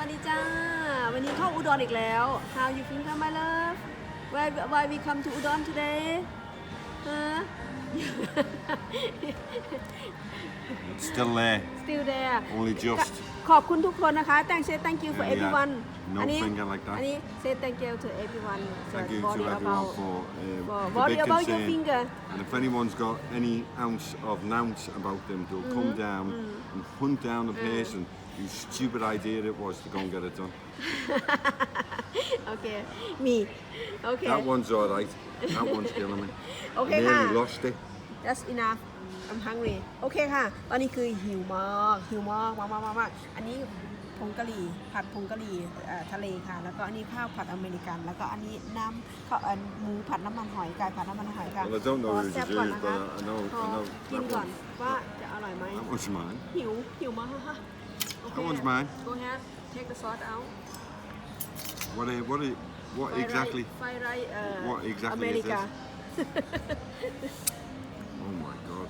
วัสดีจ้า วันนี้เข้าอุดรอีกแล้ว How you feel come my love Why why we come to อุดร today ฮะ It's still there. still there Only just. ขอบคุณทุกคนนะคะ thank say thank you for Yeah, yeah. everyone No อันี้ finger like that. อันนี้ say thank you to everyone Thank you Worry to everyone about for, uh, for the worry big about your concern. finger And if anyone's got any ounce of nounce about them, they'll Mm-hmm. come down and hunt down the person whose Stupid idea it was to go and get it done. โอเคมีโอเค That one's all right. That one's killing me. Okay, I nearly ha. lost it. That's enough I'm hungry โอเคค่ะ ตอนนี้คือหิวมากหิวมากมากมากมากมากอันนี้ผงกะหรี่ผัดผงกะหรี่เอ่อทะเลค่ะ แล้วก็อันนี้ข้าวผัดอเมริกัน แล้วก็อันนี้น้ำข้าวเอ่อหมูผัดน้ำมันหอยไก่ผัดน้ำมันหอยค่ะ Well, I don't know ขอ whose แซ่บ it ก่อน is, นะ but คะ I know, ขอ I know กิน that ก่อน one. ว่าจะอร่อยไหม That one's mine. หิวหิวมาก โอเค That one's mine. Go ahead take the sauce out What, are, what, are, what exactly? ไฟไรเอ่อ What exactly อเมริกา Oh my god.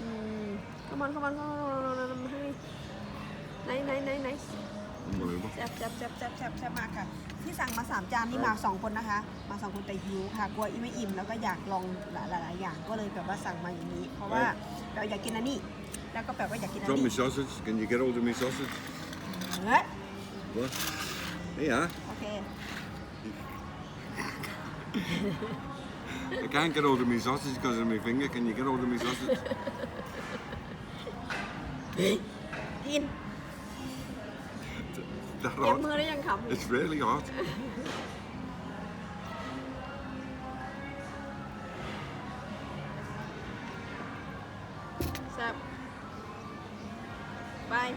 อืม come on come on come on ให้ไหนไหนไหนไหน Unbelievable. แซ่บแซ่บแซ่บแซ่บแซ่บแซ่บมากค่ะ ที่สั่งมาสามจานนี่มาสองคนนะคะ มาสองคนแต่หิวค่ะ กลัวอีไม่อิ่มแล้วก็อยากลองหลายหลายๆอย่างก็เลยแบบว่าสั่งมาอย่างนี้ เพราะว่าเราอยากกินอันนี้ Drop me sausage. Can you get hold of me sausage? What? What? Yeah. Okay. I can't get hold of me sausage because of my finger. Can you get hold of me sausage? that hot? It's really hot. แซ่บ bye